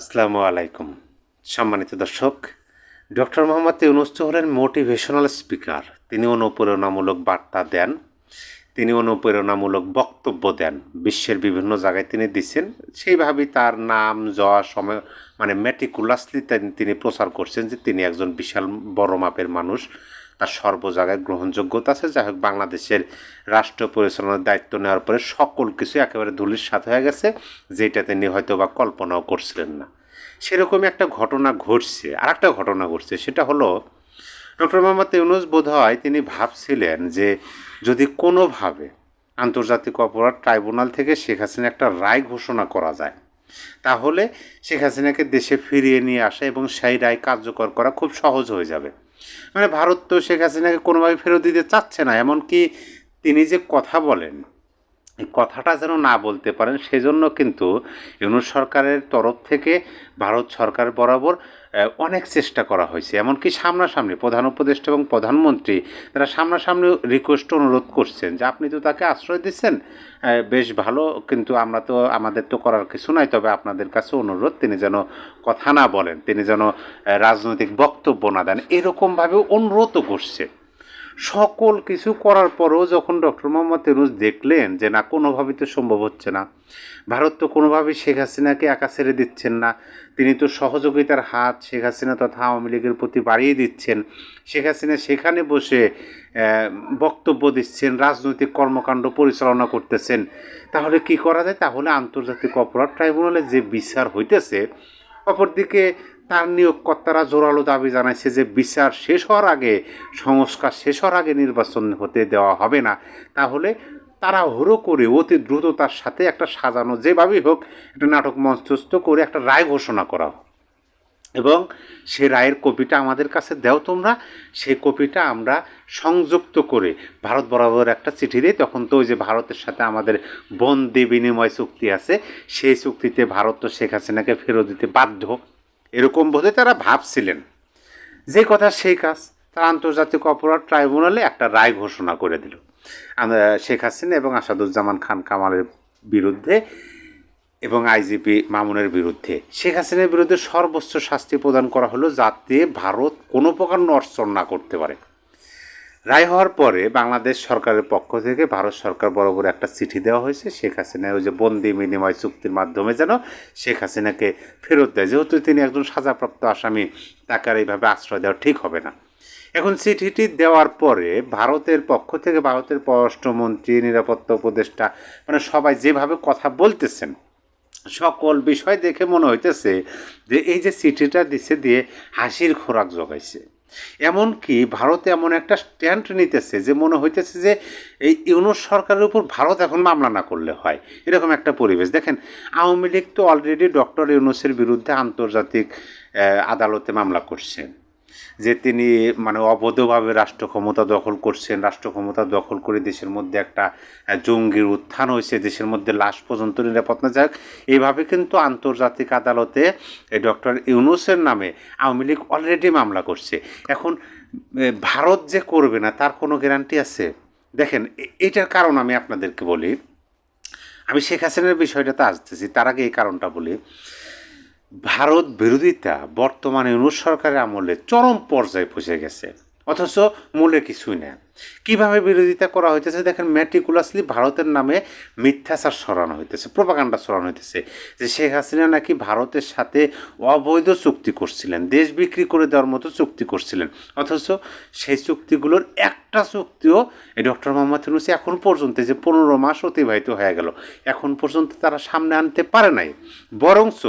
আসসালামু আলাইকুম। সম্মানিত দর্শক, ডক্টর মোহাম্মদ ইউনুস তো হলেন মোটিভেশনাল স্পিকার তিনি অনুপ্রেরণামূলক বার্তা দেন, তিনি অনুপ্রেরণামূলক বক্তব্য দেন, বিশ্বের বিভিন্ন জায়গায় তিনি দিচ্ছেন, সেইভাবেই তার নাম যাওয়া সময় মানে মেটিকুলাসলি তিনি প্রচার করছেন যে তিনি একজন বিশাল বড় মাপের মানুষ। তার সর্ব জায়গায় গ্রহণযোগ্যতা আছে। যাই হোক, বাংলাদেশের রাষ্ট্র পরিচালনার দায়িত্ব নেওয়ার পরে সকল কিছু একেবারে ধুলির সাথে হয়ে গেছে যেটা তিনি হয়তো বা কল্পনাও করছিলেন না। সেরকমই একটা ঘটনা ঘটছে আর একটা ঘটনা ঘটছে, সেটা হলো, ডক্টর মোহাম্মদ ইউনুস বোধ হয় তিনি ভাবছিলেন যে যদি কোনোভাবে আন্তর্জাতিক অপরাধ ট্রাইব্যুনাল থেকে শেখ হাসিনা একটা রায় ঘোষণা করা যায়, তাহলে শেখ হাসিনাকে দেশে ফিরিয়ে নিয়ে আসা এবং সেই রায় কার্যকর করা খুব সহজ হয়ে যাবে। মানে ভারত তো শেখ হাসিনাকে কোনোভাবে ফেরত দিতে চাচ্ছে না, এমনকি তিনি যে কথা বলেন কথাটা যেন না বলতে পারেন, সেজন্য কিন্তু ইউনুস সরকারের তরফ থেকে ভারত সরকার বরাবর অনেক চেষ্টা করা হয়েছে, এমনকি সামনাসামনি প্রধান উপদেষ্টা এবং প্রধানমন্ত্রী তারা সামনাসামনি রিকোয়েস্ট অনুরোধ করছেন যে আপনি তো তাকে আশ্রয় দিচ্ছেন বেশ ভালো, কিন্তু আমরা তো, আমাদের তো করার কিছু নাই, তবে আপনাদের কাছে অনুরোধ, তিনি যেন কথা না বলেন, তিনি যেন রাজনৈতিক বক্তব্য না দেন, এরকমভাবে অনুরোধও করছে। সকল কিছু করার পরেও যখন ডক্টর মোহাম্মদ ইউনুস দেখলেন যে না কোনোভাবেই তো সম্ভব হচ্ছে না, ভারত তো কোনোভাবেই শেখ হাসিনাকে একা ছেড়ে দিচ্ছেন না, তিনি তো সহযোগিতার হাত শেখ হাসিনা তথা আওয়ামী লীগের প্রতি বাড়িয়ে দিচ্ছেন, শেখ হাসিনা সেখানে বসে বক্তব্য দিচ্ছেন, রাজনৈতিক কর্মকাণ্ড পরিচালনা করতেছেন, তাহলে কি করা যায়? তাহলে আন্তর্জাতিক অপরাধ ট্রাইব্যুনালে যে বিচার হইতেছে, অপরদিকে তার নিয়োগকর্তারা জোরালো দাবি জানাইছে যে বিচার শেষ হওয়ার আগে, সংস্কার শেষ হওয়ার আগে নির্বাচন হতে দেওয়া হবে না। তাহলে তারা হরো করে অতি দ্রুততার সাথে একটা সাজানো যেভাবেই হোক, একটা নাটক মঞ্চস্থ করে একটা রায় ঘোষণা করা হোক। এবং সে রায়ের কপিটা আমাদের কাছে দাও তোমরা। সেই কপিটা আমরা সংযুক্ত করে ভারত বরাবর একটা চিঠি দিই। তখন তো ওই যে ভারতের সাথে আমাদের বন্দি বিনিময় চুক্তি আছে, সেই চুক্তিতে ভারত তো শেখ হাসিনাকে ফেরত দিতে বাধ্য। এরকম বোধে তারা ভাবছিলেন। যে কথা সেই কাজ তারা আন্তর্জাতিক অপরাধ ট্রাইব্যুনালে একটা রায় ঘোষণা করে দিল। শেখ হাসিনা এবং আসাদুজ্জামান খান কামালের বিরুদ্ধে এবং আইজিপি মামুনের বিরুদ্ধে। শেখ হাসিনার বিরুদ্ধে সর্বোচ্চ শাস্তি প্রদান করা হলো যাতে ভারত কোনো প্রকার নর্চন না করতে পারে। রায় হওয়ার পরে বাংলাদেশ সরকারের পক্ষ থেকে ভারত সরকার বরাবর একটা চিঠি দেওয়া হয়েছে, শেখ হাসিনা ওই যে বন্দি বিনিময় চুক্তির মাধ্যমে যেন শেখ হাসিনাকে ফেরত দেয়। যেহেতু তিনি একজন সাজাপ্রাপ্ত আসামি, তাকে আর এইভাবে আশ্রয় দেওয়া ঠিক হবে না। এখন চিঠিটি দেওয়ার পরে ভারতের পক্ষ থেকে ভারতের পররাষ্ট্রমন্ত্রী, নিরাপত্তা উপদেষ্টা মানে সবাই যেভাবে কথা বলতেছেন, সকল বিষয় দেখে মনে হইতেছে যে এই যে চিঠিটা দিছে দিয়ে হাসির খোরাক জগাইছে। এমনকি ভারতে এমন একটা স্ট্যান্ড নিতেছে যে মনে হইতেছে যে এই ইউনুস সরকারের উপর ভারত এখন মামলা না করলে হয়। এরকম একটা পরিবেশ। দেখেন, আওয়ামী লীগ তো অলরেডি ডক্টর ইউনুসের বিরুদ্ধে আন্তর্জাতিক আদালতে মামলা করছেন যে তিনি মানে অবৈধভাবে রাষ্ট্র ক্ষমতা দখল করছেন রাষ্ট্র ক্ষমতা দখল করে দেশের মধ্যে একটা জঙ্গির উত্থান হয়েছে, দেশের মধ্যে লাশ পর্যন্ত নিরাপদ না। যাক এইভাবে কিন্তু আন্তর্জাতিক আদালতে এই ডক্টর ইউনুসের নামে আওয়ামী লীগ অলরেডি মামলা করছে। এখন ভারত যে করবে না, তার কোনো গ্যারান্টি আছে? দেখেন এটার কারণ আমি আপনাদেরকে বলি। আমি শেখ হাসিনার বিষয়টাতে আসতেছি, তার আগে এই কারণটা বলি। ভারত বিরোধিতা বর্তমানে ইউনুস সরকারের আমলে চরম পর্যায়ে পৌঁছে গেছে। অথচ মূলে কিছুই না কীভাবে বিরোধিতা করা হইতেছে? দেখেন ম্যাটিকুলাসলি ভারতের নামে মিথ্যাচার সরানো হইতেছে প্রপাগান্ডা সরানো হইতেছে যে শেখ হাসিনা নাকি ভারতের সাথে অবৈধ চুক্তি করছিলেন, দেশ বিক্রি করে দেওয়ার মতো চুক্তি করছিলেন। অথচ সেই চুক্তিগুলোর একটা চুক্তিও এই ডক্টর মোহাম্মদ ইউনুসি এখন পর্যন্ত যে পনেরো মাস অতিবাহিত হয়ে গেল, এখন পর্যন্ত তারা সামনে আনতে পারে নাই। বরঞ্চ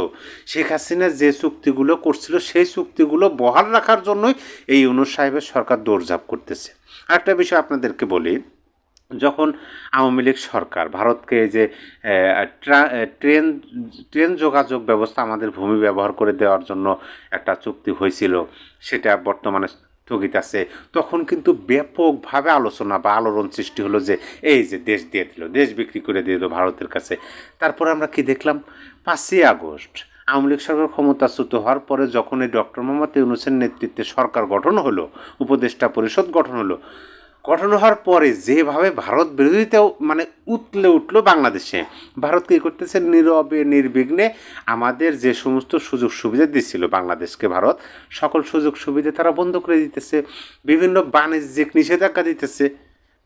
শেখ হাসিনা যে চুক্তিগুলো করছিল, সেই চুক্তিগুলো বহাল রাখার জন্যই এই ইউনুস সাহেবের সরকার দৌড়ঝাঁপ করতেছে। আরেকটা বিষয় আপনাদেরকে বলি, যখন আওয়ামী লীগ সরকার, ভারতকে যে ট্রা- ট্রেন ট্রেন যোগাযোগ ব্যবস্থা আমাদের ভূমি ব্যবহার করে দেওয়ার জন্য একটা চুক্তি হয়েছিল, সেটা বর্তমানে স্থগিত আছে। তখন কিন্তু ব্যাপকভাবে আলোচনা বা আলোড়ন সৃষ্টি হলো যে, এই যে দেশ দিয়ে দিল, দেশ বিক্রি করে দিয়ে দিল ভারতের কাছে। তারপরে আমরা কি দেখলাম? পাঁচই আগস্ট আওয়ামী লীগ সরকার ক্ষমতাচ্যুত হওয়ার পরে যখন এই ডক্টর মোহাম্মদ ইউনুসের নেতৃত্বে সরকার গঠন হলো, উপদেষ্টা পরিষদ গঠন হলো, গঠন হওয়ার পরে যেভাবে ভারত বিরোধিতাও মানে উতলে উঠল বাংলাদেশে। ভারত কী করতেছে? নীরবে, নির্বিঘ্নে আমাদের যে সমস্ত সুযোগ সুবিধা দিচ্ছিল বাংলাদেশকে ভারত, সকল সুযোগ সুবিধা তারা বন্ধ করে দিতেছে। বিভিন্ন বাণিজ্যিক নিষেধাজ্ঞা দিতেছে,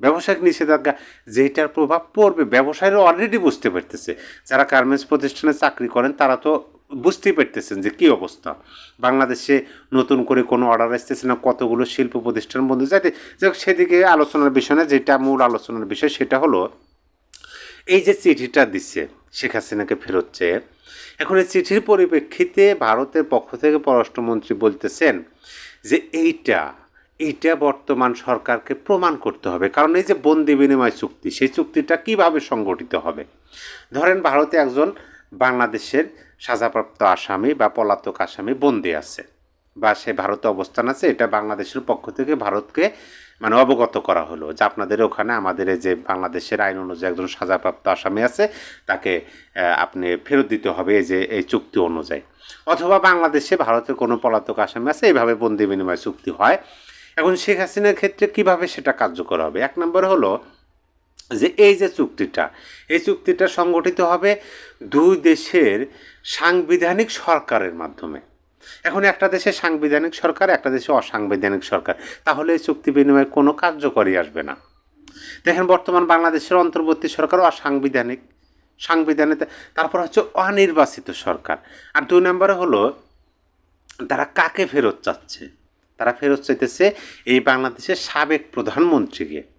ব্যবসায়িক নিষেধাজ্ঞা, যেটার প্রভাব পড়বে। ব্যবসায়ীরা অলরেডি বুঝতে পারতেছে। যারা গার্মেন্টস প্রতিষ্ঠানে চাকরি করেন, তারা তো বুঝতেই পারতেছেন যে কী অবস্থা। বাংলাদেশে নতুন করে কোনো অর্ডার আসতেছে না, কতগুলো শিল্প প্রতিষ্ঠান বন্ধ যাইতে যাই সেদিকে আলোচনার বিষয় না, যেটা মূল আলোচনার বিষয় সেটা হলো, এই যে চিঠিটা দিচ্ছে শেখ হাসিনাকে ফেরত চেয়ে, এখন এই চিঠির পরিপ্রেক্ষিতে ভারতের পক্ষ থেকে পররাষ্ট্রমন্ত্রী বলতেছেন যে এইটা এইটা বর্তমান সরকারকে প্রমাণ করতে হবে। কারণ এই যে বন্দি বিনিময় চুক্তি, সেই চুক্তিটা কীভাবে সংগঠিত হবে? ধরেন ভারতে একজন বাংলাদেশের সাজাপ্রাপ্ত আসামি বা পলাতক আসামি বন্দি আছে বা সে ভারতে অবস্থান আছে, এটা বাংলাদেশের পক্ষ থেকে ভারতকে মানে অবগত করা হলো যে আপনাদের ওখানে আমাদের যে বাংলাদেশের আইন অনুযায়ী একজন সাজাপ্রাপ্ত আসামি আছে, তাকে আপনি ফেরত দিতে হবে যে, এই চুক্তি অনুযায়ী। অথবা বাংলাদেশে ভারতের কোনো পলাতক আসামি আছে, এইভাবে বন্দি বিনিময় চুক্তি হয়। এখন শেখ হাসিনার ক্ষেত্রে কীভাবে সেটা কার্যকর হবে? এক নম্বর হলো যে এই যে চুক্তিটা, এই চুক্তিটা সংগঠিত হবে দুই দেশের সাংবিধানিক সরকারের মাধ্যমে। এখন একটা দেশে সাংবিধানিক সরকার, একটা দেশে অসাংবিধানিক সরকার। তাহলে এই চুক্তি বিনিময়ে কোনো কার্যকরী আসবে না। দেখেন বর্তমান বাংলাদেশের অন্তর্বর্তী সরকার অসাংবিধানিক। সাংবিধানিক, তারপর হচ্ছে অনির্বাচিত সরকার। আর দুই নম্বরে হলো, তারা কাকে ফেরত চাচ্ছে? তারা ফেরত চাইতেছে এই বাংলাদেশের সাবেক প্রধানমন্ত্রীকে।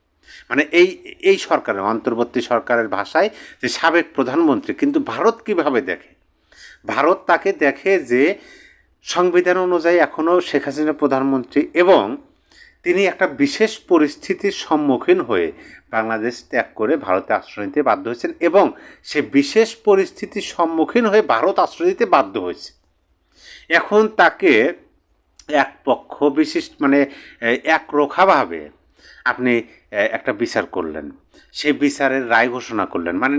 মানে এই এই সরকারের, অন্তর্বর্তী সরকারের ভাষায় যে সাবেক প্রধানমন্ত্রী, কিন্তু ভারত কীভাবে দেখে? ভারত তাকে দেখে যে সংবিধান অনুযায়ী এখনও শেখ হাসিনা প্রধানমন্ত্রী এবং তিনি একটা বিশেষ পরিস্থিতির সম্মুখীন হয়ে বাংলাদেশ ত্যাগ করে ভারতে আশ্রয় নিতে বাধ্য হয়েছেন এবং সে বিশেষ পরিস্থিতির সম্মুখীন হয়ে ভারত আশ্রয় দিতে বাধ্য হয়েছে। এখন তাকে এক পক্ষ বিশিষ্ট মানে একরোখাভাবে আপনি একটা বিচার করলেন। সেই বিচারের রায় ঘোষণা করলেন। মানে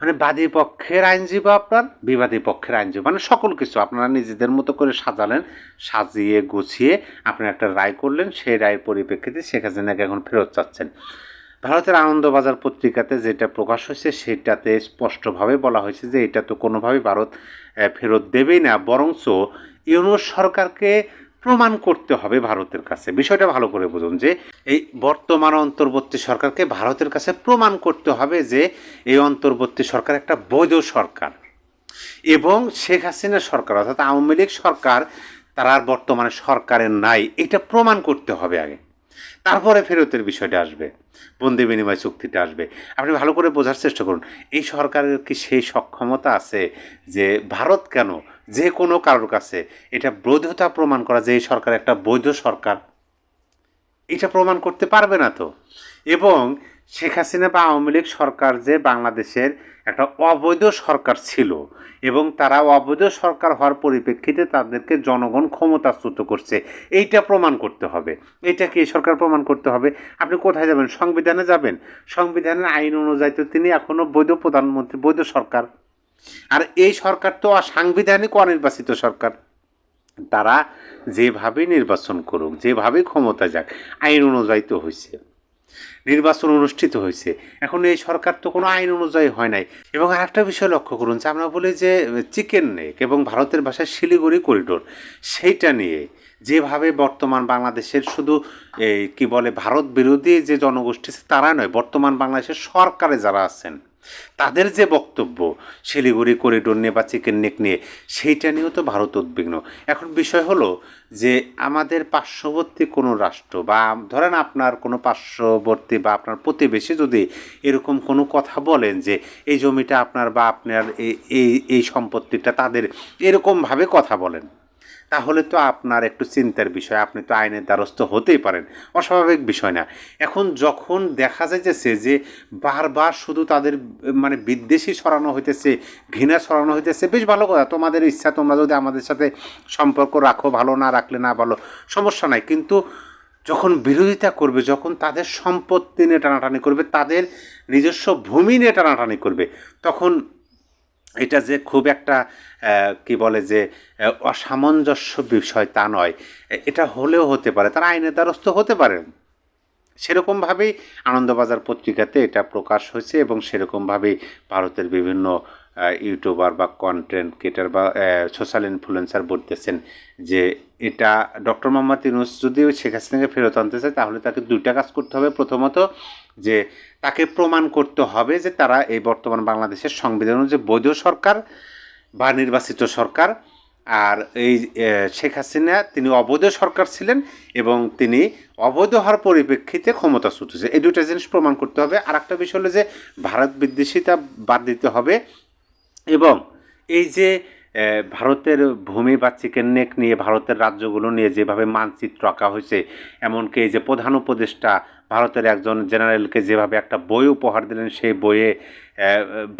মানে বাদী পক্ষের আইনজীবী আপনার, বিবাদী পক্ষের আইনজীবী মানে সকল কিছু আপনারা নিজেদের মতো করে সাজালেন, সাজিয়ে গুছিয়ে আপনি একটা রায় করলেন, সেই রায়ের পরিপ্রেক্ষিতে শেখ হাসিনাকে এখন ফেরত চাচ্ছেন। ভারতের আনন্দবাজার পত্রিকাতে যেটা প্রকাশ হয়েছে, সেটাতে স্পষ্টভাবে বলা হয়েছে যে এটা তো কোনোভাবেই ভারত ফেরত দেবেই না। বরঞ্চ ইউনুস সরকারকে প্রমাণ করতে হবে ভারতের কাছে। বিষয়টা ভালো করে বুঝুন যে, এই বর্তমান অন্তর্বর্তী সরকারকে ভারতের কাছে প্রমাণ করতে হবে যে, এই অন্তর্বর্তী সরকার একটা বৈধ সরকার। এবং শেখ হাসিনা সরকার, অর্থাৎ আওয়ামী লীগ সরকার, তারা বর্তমানে সরকারের নাই, এটা প্রমাণ করতে হবে আগে। তারপরে ফেরতের বিষয়টা আসবে, বন্দি বিনিময় চুক্তিটা আসবে। আপনি ভালো করে বোঝার চেষ্টা করুন, এই সরকারের কি সেই সক্ষমতা আছে যে, ভারত কেন যে কোনো কারোর কাছে এটা বৈধতা প্রমাণ করা যে এই সরকার একটা বৈধ সরকার, এটা প্রমাণ করতে পারবে না তো। এবং শেখ হাসিনা বা আওয়ামী লীগ সরকার যে বাংলাদেশের একটা অবৈধ সরকার ছিল এবং তারা অবৈধ সরকার হওয়ার পরিপ্রেক্ষিতে তাদেরকে জনগণ ক্ষমতাচ্যুত করছে, এইটা প্রমাণ করতে হবে। এইটা কি সরকার প্রমাণ করতে হবে? আপনি কোথায় যাবেন? সংবিধানে যাবেন? সংবিধানের আইন অনুযায়ী তো তিনি এখনও বৈধ প্রধানমন্ত্রী, বৈধ সরকার। আর এই সরকার তো সাংবিধানিক অনির্বাচিত সরকার। তারা যেভাবে নির্বাচন করুক, যেভাবে ক্ষমতা যাক, আইন অনুযায়ী তো হয়েছে নির্বাচন অনুষ্ঠিত হয়েছে এখন এই সরকার তো কোনো আইন অনুযায়ী হয় নাই। এবং আরেকটা বিষয় লক্ষ্য করুন যে, আমরা বলি যে, চিকেন নেক এবং ভারতের ভাষায় শিলিগুড়ি করিডোর, সেইটা নিয়ে যেভাবে বর্তমান বাংলাদেশের শুধু এই কি বলে, ভারত বিরোধী যে জনগোষ্ঠী তারা নয়, বর্তমান বাংলাদেশের সরকারে যারা আছেন তাদের যে বক্তব্য, শিলিগুড়ি করিডোর নিয়ে বা চিকেন নেক নিয়ে, সেইটা নিয়েও তো ভারত উদ্বিগ্ন। এখন বিষয় হলো যে আমাদের পার্শ্ববর্তী কোনো রাষ্ট্র বা ধরেন আপনার কোনো পার্শ্ববর্তী বা আপনার প্রতিবেশী যদি এরকম কোনো কথা বলেন যে এই জমিটা আপনার বা আপনার এই এই সম্পত্তিটা তাদের এরকমভাবে কথা বলেন। তাহলে তো আপনার একটু চিন্তার বিষয়, আপনি তো আইনের দ্বারস্থ হতেই পারেন। অস্বাভাবিক বিষয় না। এখন যখন দেখা যাইতেছে যে বারবার শুধু তাদের মানে বিদ্বেষী সরানো হইতেছে, ঘৃণা সরানো হইতেছে, বেশ ভালো কথা। তোমাদের ইচ্ছা, তোমরা যদি আমাদের সাথে সম্পর্ক রাখো, ভালো না রাখলে না ভালো, সমস্যা নাই। কিন্তু যখন বিরোধিতা করবে, যখন তাদের সম্পত্তি নিয়ে টানাটানি করবে, তাদের নিজস্ব ভূমি নিয়ে টানাটানি করবে, তখন এটা যে খুব একটা কি বলে যে অসামঞ্জস্য বিষয় তা নয়। এটা হলেও হতে পারে, তারা আইনের দ্বারস্থ হতে পারে। সেরকমভাবেই আনন্দবাজার পত্রিকাতে এটা প্রকাশ হয়েছে এবং সেরকমভাবেই ভারতের বিভিন্ন ইউটিউবার বা কন্টেন্ট ক্রিয়েটার বা সোশ্যাল ইনফ্লুয়েন্সার বলতেছেন যে, এটা ডক্টর মোহাম্মদ ইউনুস যদি শেখ হাসিনাকে ফেরত আনতে চায়, তাহলে তাকে দুইটা কাজ করতে হবে। প্রথমত যে তাকে প্রমাণ করতে হবে যে তারা এই বর্তমান বাংলাদেশের সংবিধান অনুযায়ী বৈধ সরকার বা নির্বাচিত সরকার। আর এই শেখ হাসিনা তিনি অবৈধ সরকার ছিলেন এবং তিনি অবৈধ হওয়ার পরিপ্রেক্ষিতে ক্ষমতাচ্যুত ছিলেন এই দুটো জিনিস প্রমাণ করতে হবে। আর একটা বিষয় হলো যে ভারত বিদ্বেষিতা বাদ দিতে হবে এবং এই যে ভারতের ভূমি বা চিকেন নেক নিয়ে ভারতের রাজ্যগুলো নিয়ে যেভাবে মানচিত্র আঁকা হয়েছে, এমনকি এই যে প্রধান উপদেষ্টা ভারতের একজন জেনারেলকে যেভাবে একটা বই উপহার দিলেন, সেই বইয়ে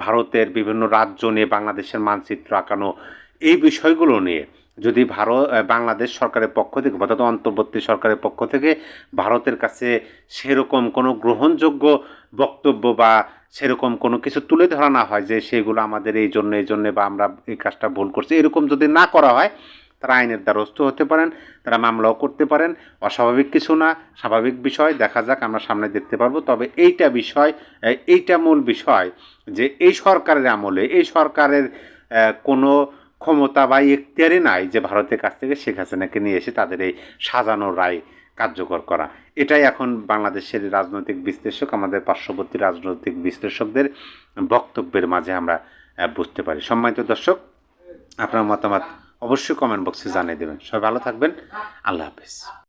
ভারতের বিভিন্ন রাজ্য নিয়ে বাংলাদেশের মানচিত্র আঁকানো, এই বিষয়গুলো নিয়ে যদি ভারত বাংলাদেশ সরকারের পক্ষ থেকে অর্থাৎ অন্তর্বর্তী সরকারের পক্ষ থেকে ভারতের কাছে সেরকম কোনো গ্রহণযোগ্য বক্তব্য বা সেরকম কোনো কিছু তুলে ধরা না হয় যে সেগুলো আমাদের এই জন্য, এই জন্যে বা আমরা এই কাজটা ভুল করছি, এরকম যদি না করা হয় তারা আইনের দ্বারস্থ হতে পারেন, তারা মামলাও করতে পারেন। অস্বাভাবিক কিছু না, স্বাভাবিক বিষয়। দেখা যাক, আমরা সামনে দেখতে পারব। তবে এইটা বিষয় এইটা মূল বিষয় যে এই সরকারের আমলে, এই সরকারের কোনো ক্ষমতা বা এখতিয়ারই নাই যে ভারতের কাছ থেকে শেখ হাসিনাকে নিয়ে এসে তাদের এই সাজানো রায় কার্যকর করা। এটাই এখন বাংলাদেশের রাজনৈতিক বিশ্লেষক, আমাদের পার্শ্ববর্তী রাজনৈতিক বিশ্লেষকদের বক্তব্যের মাঝে আমরা বুঝতে পারি। সম্মানিত দর্শক, আপনার মতামত? অবশ্যই কমেন্ট বক্সে জানিয়ে দেবেন। সবাই ভালো থাকবেন। আল্লাহ হাফেজ।